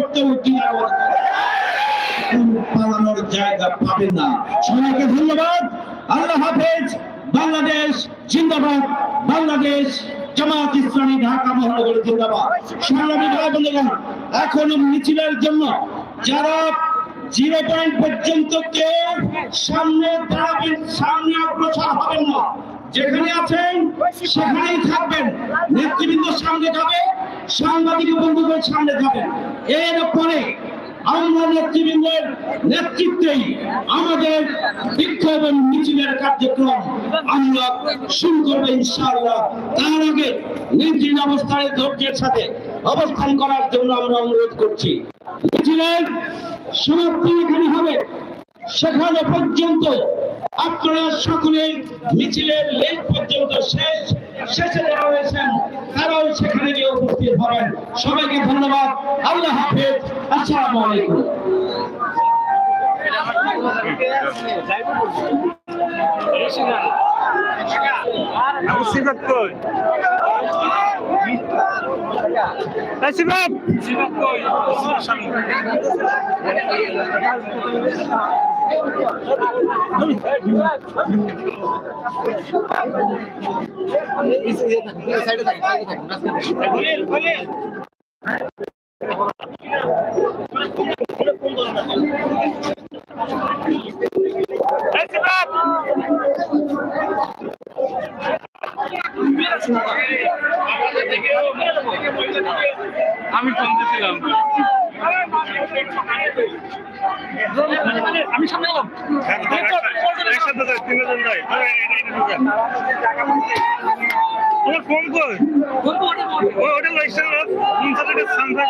করতে উঠি পালানোর জায়গা পাবেন না। সবাইকে ধন্যবাদ। আল্লাহ হাফেজ। বাংলাদেশ জিন্দাবাদ। বাংলাদেশ জামাত ইসলামী ঢাকা মহানগর জিন্দাবাদ। সংগ্রামী ভাই বন্ধুগণ এখন মিছিলের জন্য যারা জিরো পয়েন্ট পর্যন্ত কেউ সামনে দাঁড়াবেন, সামনে অগ্রসর যেখানে আছেন, সেখানেই থাকবেন। নেতৃবৃন্দ সামনে যাবে, সাংবাদিক বন্ধুদের সামনে যাবেন এরপরে আমরা নেতৃবৃন্দের নেতৃত্বেই আমাদের বিক্ষোভ এবং মিছিলের কার্যক্রম আমরা শুরু করব ইনশাআল্লাহ। তার আগে নির্দিন অবস্থায় ধৈর্যের সাথে অবস্থান করার জন্য আমরা অনুরোধ করছি। মিছিলের সমাপ্তি এখানে হবে। সেখানে পর্যন্ত আপনারা সকলে মিছিলের লেক পর্যন্ত শেষ, শেষে যারা রয়েছেন, তারাও সেখানে গিয়ে উপস্থিত হবেন। সবাইকে ধন্যবাদ। আল্লাহ হাফেজ। আসসালামু আলাইকুম। আবু সিবাত কই? এই সিবাত আমি ফোন দিছিলাম আমি সামনে এলাম। তিনজন যাই। তোমার ফোন ওটা লাইসেন্স কোন সাথে সামনে